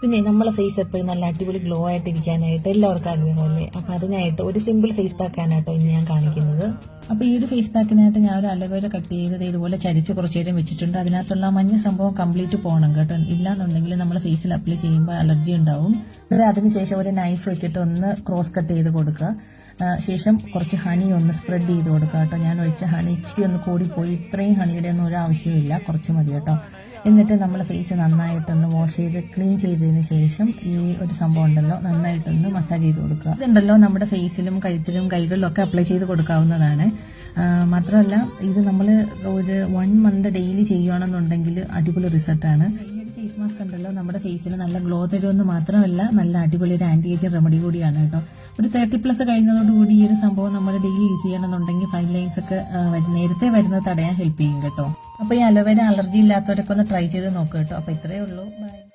പിന്നെ നമ്മളെ ഫേസ് എപ്പോഴും നല്ല അടിപൊളി ഗ്ലോ ആയിട്ട് ഇരിക്കാനായിട്ട് എല്ലാവർക്കും ആഗ്രഹമല്ലേ അപ്പൊ അതിനായിട്ട് ഒരു സിമ്പിൾ ഫേസ് പാക്ക് ആണ് കേട്ടോ ഇന്ന് ഞാൻ കാണിക്കുന്നത്. അപ്പൊ ഈ ഒരു ഫേസ് പാക്കിനായിട്ട് ഞാൻ ഒരു അലവേല കട്ട് ചെയ്തത് ഇതുപോലെ ചരിച്ച് കുറച്ചു നേരം വെച്ചിട്ടുണ്ട്. അതിനകത്തുള്ള മഞ്ഞ സംഭവം കംപ്ലീറ്റ് പോകണം കേട്ടോ. ഇല്ലാന്നുണ്ടെങ്കിൽ നമ്മൾ ഫേസിൽ അപ്ലൈ ചെയ്യുമ്പോൾ അലർജി ഉണ്ടാവും. അതിനുശേഷം ഒരു നൈഫ് വെച്ചിട്ട് ഒന്ന് ക്രോസ് കട്ട് ചെയ്ത് കൊടുക്കുക. ശേഷം കുറച്ച് ഹണി ഒന്ന് സ്പ്രെഡ് ചെയ്ത് കൊടുക്കുക കേട്ടോ. ഞാൻ ഒഴിച്ച ഹണി ഇച്ചിരി ഒന്ന് കൂടിപ്പോയി. ഇത്രയും ഹണിയുടെ ഒന്നും ഒരു ആവശ്യമില്ല കുറച്ച് മതി കേട്ടോ. എന്നിട്ട് നമ്മൾ ഫേസ് നന്നായിട്ടൊന്ന് വാഷ് ചെയ്ത് ക്ലീൻ ചെയ്തതിന് ശേഷം ഈ ഒരു സംഭവം ഉണ്ടല്ലോ. നന്നായിട്ടൊന്ന് മസാജ് ചെയ്ത് കൊടുക്കുക. ഇതുണ്ടല്ലോ നമ്മുടെ ഫേസിലും കഴുത്തിലും കൈകളിലും ഒക്കെ അപ്ലൈ ചെയ്ത് കൊടുക്കാവുന്നതാണ്. മാത്രമല്ല ഇത് നമ്മൾ ഒരു വൺ മന്ത് ഡെയിലി ചെയ്യുകയാണെന്നുണ്ടെങ്കിൽ അടിപൊളി റിസൾട്ടാണ് ഈ ഒരു ഫേസ് മാസ്ക് ഉണ്ടല്ലോ. നമ്മുടെ ഫേസിന് നല്ല ഗ്ലോ തരുമെന്ന് മാത്രമല്ല നല്ല അടിപൊളി ഒരു ആന്റി ഏജിങ് റെമഡി കൂടിയാണ് കേട്ടോ. ഒരു തേർട്ടി പ്ലസ് കഴിഞ്ഞതോടുകൂടി ഈ ഒരു സംഭവം നമ്മൾ ഡെയിലി യൂസ് ചെയ്യണമെന്നുണ്ടെങ്കിൽ ഫൈൻ ലൈൻസ് ഒക്കെ നേരത്തെ വരുന്നത് തടയാൻ ഹെൽപ്പ് ചെയ്യും കേട്ടോ. അപ്പൊ ഈ അലോവേര അലർജി ഇല്ലാത്തവരൊക്കെ ഒന്ന് ട്രൈ ചെയ്ത് നോക്കുക കേട്ടോ. അപ്പൊ ഇത്രയേ ഉള്ളൂ. ബൈ